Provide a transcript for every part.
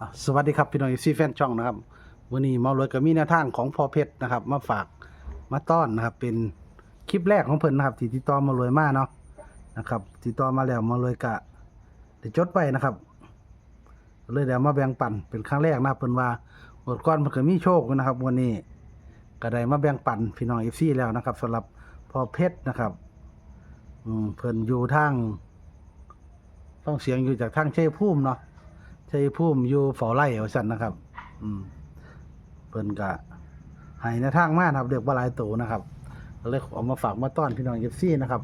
อะสวัสดีครับพี่น้องซีแฟนช่องนะครับวันนี้มาเลยก็มีแนวทางของพอเพชรนะครับ มาฝากมาต้อนนะครับ เป็นคลิปแรกของเพิ่นนะครับที่ติดต่อมาเลยมากเนาะนะครับติดต่อมาแล้วมาเลยกะได้จดไว้นะครับ เลยเดี๋ยวมาแบ่งปันเป็นครั้งแรกนะเพิ่นว่าหมดก้อนเพิ่นก็มีโชคนะครับวันนี้ก็ได้มาแบ่งปันพี่น้องเอฟซีแล้วนะครับสำหรับพอเพชรนะครับอืมเพิ่นอยู่ทางต้องเสียงอยู่จากทางเชยภูมิเนาะ ชัยภูมิอยู่เฝ้าไร่ว่าซั่นนะครับ อืมเพิ่นก็ให้ในทางมาครับเด็กบ่หลายโตนะครับเลยเอามาฝากมาต้อนพี่น้องเอฟซีนะครับ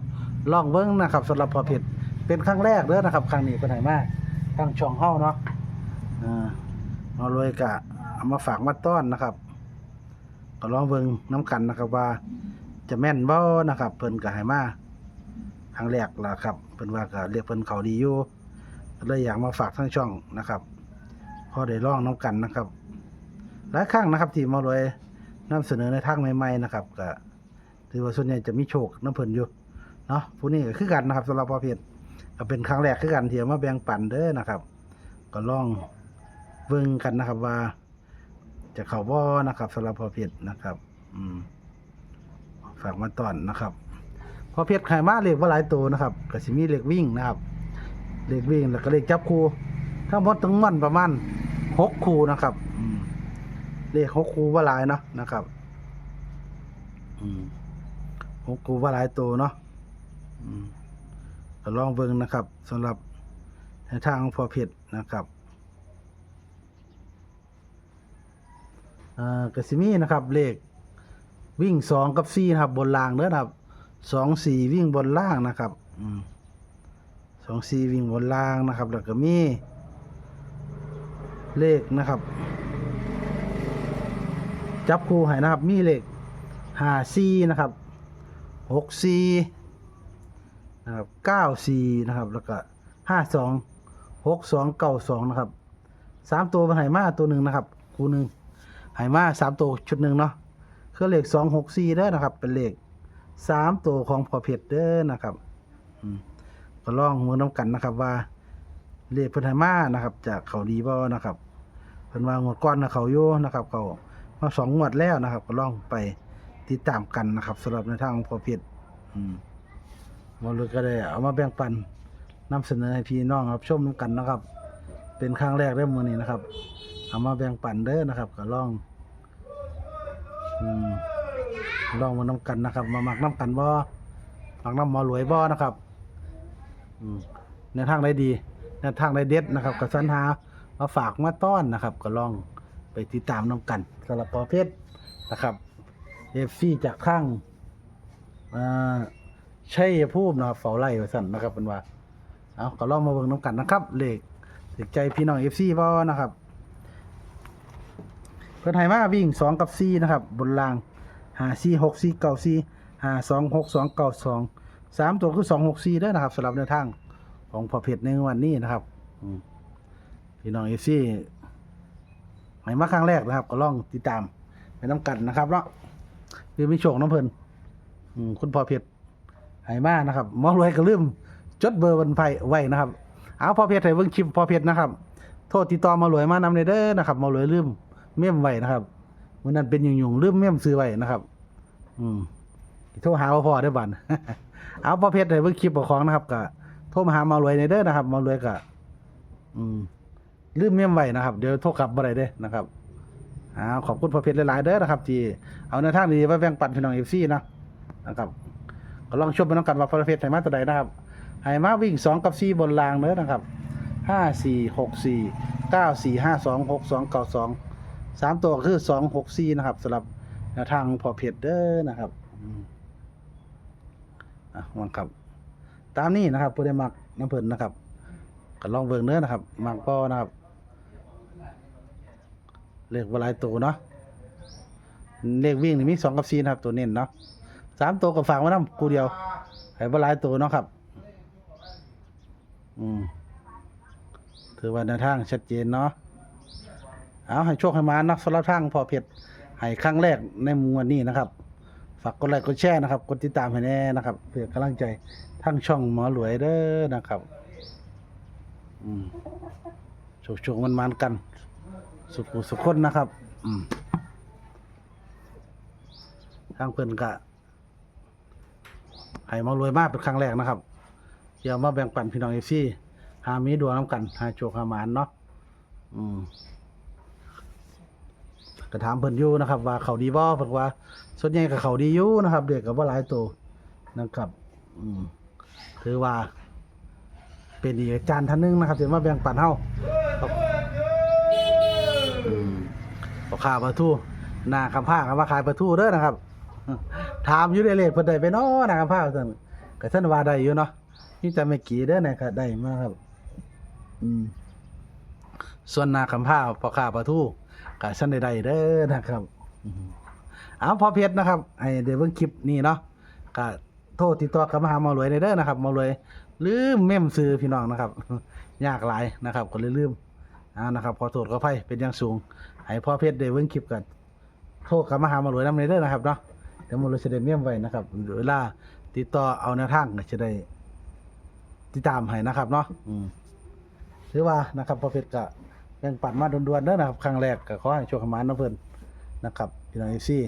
ลองเบิ่งนะครับสำหรับพอเพชรเป็นครั้งแรกเด้อนะครับ ครั้งนี้เพิ่นให้มาทางช่องเฮาเนาะอ่าเอาเลยก็เอามาฝากมาต้อนนะครับก็ลองเบิ่งน้กันนะครับว่า จะแม่นบ่นะครับ เพิ่นก็ให้มาครั้งแรกล่ะครับ เพิ่นว่าก็เรียกเพิ่นเขาดีอยู่ เลยอยากมาฝากทั้งช่องนะครับ พอได้ลองน้ำกันนะครับ หลายครั้งนะครับ ที่มาเลยนำเสนอในทางใหม่ๆนะครับก็ถือว่าส่วนใหญ่จะมีโชคน้ำเพลินอยู่เนาะผู้นี้ก็คือกันนะครับสำหรับพอเพชรก็เป็นครั้งแรกคือกันที่มาแบ่งปันเด้อนะครับ ก็ลองเบิ่งกันนะครับว่า จะเข้าบ่นะครับสำหรับพอเพชรนะครับ อืมฝากมาตอนนะครับ พอเพชรไข่มาเหล็กว่าหลายตัวนะครับก็สิมีเหล็กวิ่งนะครับ เลขวิ่งแล้วก็เลขจับคู่ทั้งหมดทั้งมันประมาณหกคู่นะครับอืมเลขหกคู่ว่าหลายเนาะนะครับอืมหกคู่ว่าหลายตัวเนาะอืมก็ลองเบิ่งนะครับสำหรับในทางของพอเพชรนะครับอ่ากสิมีนะครับเลขวิ่งสองกับสี่นะครับ บนล่างเด้อนะครับสองสี่วิ่งบนล่างนะครับ อืม สองซีวิ่งบนล่างนะครับ แล้วก็มีเลขนะครับ จับคู่ให้นะครับ มีเลขห้าซีนะครับหกซีนะครับเก้าซีนะครับ แล้วก็ห้าสองหกสองเก้าสองนะครับสามตัวเป็นไหมาตัวหนึ่งนะครับ คู่หนึ่งไหมาสามตัวชุดหนึ่งเนาะคือเลขสองหกซีเด้อนะครับ เป็นเลขสามตัวของพอเพชรเด้อนะครับ อืม ก็ลองมือน้ำกันนะครับว่าเลขเพิ่นให้มานะครับจากเขาดีบ่นะครับเพิ่นว่างวดก่อนนะเขาอยู่นะครับ เขามาสองงวดแล้วนะครับ ก็ลองไปติดตามกันนะครับสำหรับในทางของพอเพชรอืมมาเลยก็ได้เอามาแบ่งปันนำเสนอให้พี่น้องครับชมน้ำกันนะครับ เป็นครั้งแรกได้มื้อนี้นะครับ เอามาแบ่งปันเด้อนะครับ ก็ลองอืมลองมาน้ำกันนะครับ มาหมักน้ำกันบ่หมักน้ำหมอรวยบ่นะครับ อืมในทางได้ดีในวทางได้เด็ดนะครับก็สรรหามาฝากมาต้อนนะครับ ก็ลองไปติดตามน้กันสำหรับประเภทนะครับเอฟซีจากข้างอ่าชัยภูมินะครับเฝ้าไล่ไว้สั่นนะครับเป็นว่าเอาก็ลองมาเบิ่งน้กันนะครับเลขเด็กใจพี่น้องเอฟซีบ่นะครับ เพื่อนไทยมาวิ่งสองกับซีนะครับ บนรางหาซีหกซีเก้าซีหาสองหกสองเก้าสอง สามตัวคือสองหกซีด้นะครับสำหรับในทางของพอเพชรในวันนี้นะครับอืมพี่น้องเอซีใหม่มาครั้งแรกนะครับ ก็ลองติดตามไปน้ำกันนะครับเนาะคือมีโชคน้ำเพลินอืมคุณพอเพชรไหมานะครับหมอรวยก็ลืมจดเบอร์วันไฟไว้นะครับ เอาพอเพชรให้เบิ่งคลิปพอเพชรนะครับ โทษติดต่อมารวยมานำเลยเด้อนะครับมารวยลืมเมี่ยมไว้นะครับวันนั้นเป็นยุ่งยุ่งๆลืมเมี่ยมซื้อไว้นะครับ อืมโทรหาว่าพ่อได้บัน เอาพอเพชรให้เบิ่งคลิปของนะครับก็โทรมาหามารวยในเด้อนะครับ มารวยก็อืมลืมเมี่ยมไว้นะครับ เดี๋ยวโทรกลับบ่ได้เด้อนะครับอ้าวขอบคุณพอเพชรหลายๆเด้อนะครับที่เอาในวทางดีๆมาแบ่งปันพี่น้องเอฟซีนะนะครับก็ลองชมไปน้องกันว่าพอเพชรให้มาตัวใดนะครับให้มาวิ่งสองกับสี่บนรางเด้อนะครับห้าสี่หกสี่เก้าสี่ห้าสองหกสองเก้าสองสามตัวคือสองหกสี่นะครับสำหรับแนวทางพอเพจเด้อนะครับ อะวังครับ ตามนี้นะครับผู้ได้มักน้ำเพลินนะครับก็ลองเบิ่งเนื้อนะครับมักก็นะครับเลขวลายตัวเนาะเลขวิ่งนี่มีสองกับสี่นะครับ ตัวเน้นเนาะสามตัวกับฝากไว้น้ำกูเดียวให้วลายตัวเนาะครับ อืมถือว่าแนวทางชัดเจนเนาะเอาให้โชคให้มานักสำหรับทางพอเพชรให้ครั้งแรกในมวดนี้นะครับ ฝากกดไลค์กดแชร์นะครับ กดติดตามให้แน่นะครับ เพื่อกำลังใจทั้งช่องหมอหลวยเด้อนะครับอืมโชโชคๆมันมันๆกัน สุขสุขคนนะครับ อืมทางเพิ่อนกะให้มารวยมากเป็นครั้งแรกนะครับเดี๋ยวมาแบ่งปันพี่น้องเอฟซีหามีดวงน้ำกันหาโชคหาหมานเนาะอืม ก็ถามเพิ่นอยู่นะครับ ว่าเขาดีบ่เพิ่นว่า ส่วนใหญ่ก็เขาดีอยู่นะครับเด็กก็บ่หลายตัวนะครับ อืมถือว่า เป็นอีกอาจารย์ท่านหนึงนะครับที่มาแบ่งปันเฮาครับอืมบ่ค้าปลาทูหน้าคำผ้าคำว่าขายปลาทูเด้อนะครับ ถามอยู่เรื่อยๆเพิ่นได้ไปเนาะหน้าคำผ้าซั่นก็ท่านว่าได้อยู่เนาะนี่จะไม่กี่เด้อนะครับได้มาครับ อืมส่วนหน้าคำผ้าพ่อค้าปลาทู ก็ฉันได้ได้เด้อนะครับอืมเอาพอเพชรนะครับให้เดี๋ยวเบิ่งคลิปนี้เนาะก็โทษติดต่อกลับมาหาหมารวยได้เด้อนะครับหมารวยลืมเมมซื้อพี่น้องนะครับ ยากหลายนะครับก็เลยลืมอ่านะครับขอโทษขออภัยเป็นอย่างสูงให้พ่อเพชรได้เบิ่งคลิปกันโทรกลับมาหาหมารวยนำเลยเด้อนะครับเนาะเดี๋ยวหมารวยจะได้เมมไว้นะครับเวลาติดต่อเอาแนวทางก็จะได้ติดตามให้นะครับเนาะอืมถือว่านะครับพ่อเพชรก็ แบ่งปันมาด่วนๆเด้อนะครับครั้งแรกก็ขอให้โชคขมานน้ำเพิ่นนะครับพี่น้องเอฟซี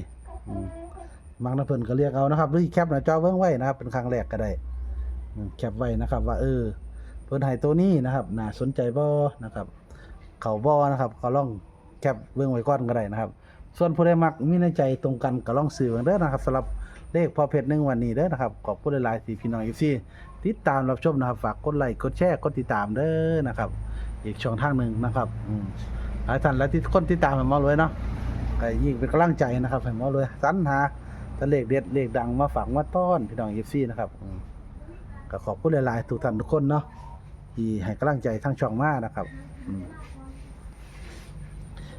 อืมมักน้ำเพิ่นก็เรียกเอานะครับหรือแคปหน้าจอเบิ่งไว้นะครับ เป็นครั้งแรกก็ได้แคปไว้นะครับ ว่าเออเพิ่นให้ตัวนี้นะครับน่าสนใจบ่นะครับ เขาบ่นะครับก็ลองแคปเบิ่งไว้ก่อนก็ได้นะครับ ส่วนผู้ใดมักมีในใจตรงกันก็ลองซื้อเบิ่งเด้อนะครับสำหรับเลขพอเพชรหนึ่งวันนี้เด้อนะครับขอบคุณหลายๆที่พี่น้อง FC ติดตามรับชมนะครับ ฝากกดไลค์กดแชร์กดติดตามเด้อนะครับ อีกช่องทางหนึ่งนะครับอืมหลายท่านและที่คนติดตามให้หมอรวยเนาะก็ยิ่งเป็นกำลังใจนะครับให้หมอรวยสรรหาตะเลขเด็ดเลขดังมาฝากมาต้อนพี่น้อง FC นะครับอืมก็ขอบคุณหลายๆทุกท่านทุกคนเนาะที่ให้กำลังใจทั้งช่องมานะครับอืม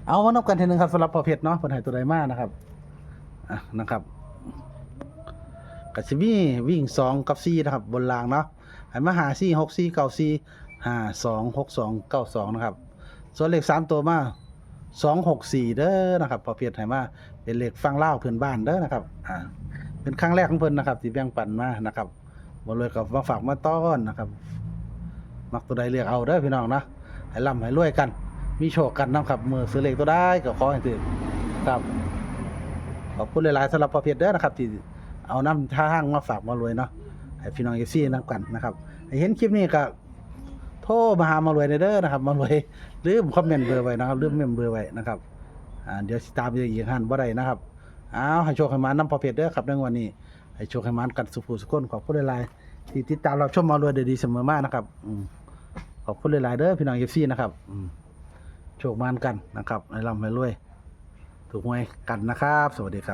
เอามานับกันทีหนึงครับสำหรับประเภทเนาะคนไทยตัวใดมากนะครับอะนะครับกัสิมีวิ่งสองกับสี่นะครับ บนรางเนาะให้มาหาสี่หกสี่เก้าสี่ ห้าสองหกสองเก้าสองนะครับ ส่วนเลขสามตัวมาสองหกสี่เด้อนะครับประเภทให้มาเป็นเลขฟังเล่าเพื่อนบ้านเด้อนะครับอ่าเป็นครั้งแรกของเพิ่อนนะครับที่แบ่งปันมานะครับบ่เลยกับมาฝากมาต้อนนะครับ มักตัวใดเลือกเอาเด้อพี่น้องนะให้ร่ำให้รวยกัน มีโชคกันนะครับมือซื้อเลขตัวได้ก็ขอให้ถึงครับขอบคุณหลายๆสำหรับประเภทเด้อนะครับที่เอาน้ำท่าห้างมาฝากมารวยเนาะให้พี่น้องเอซี่นำกันนะครับเห็นคลิปนี้ก็ โทรมาหามารวยเด้อนะครับมารวยลืมคอมเมนต์เบอร์ไว้นะครับลืมเมมเบอร์ไว้นะครับอ่าเดี๋ยวสิตามไปอีกหันบ่ได้นะครับเอาให้โชคให้มาน้ำประเภทเด้อครับในวันนี้ให้โชคให้มันกันสุขสุขคนขอบคุณหลายๆที่ติดตามเราชมมารวยเดดีเสมอมานะครับอืมขอบคุณหลายๆเด้อพี่น้องเอฟซีนะครับอืมโชคมันกันนะครับให้ร่ำให้รวยถูกหวยกันนะครับ สวัสดีครับ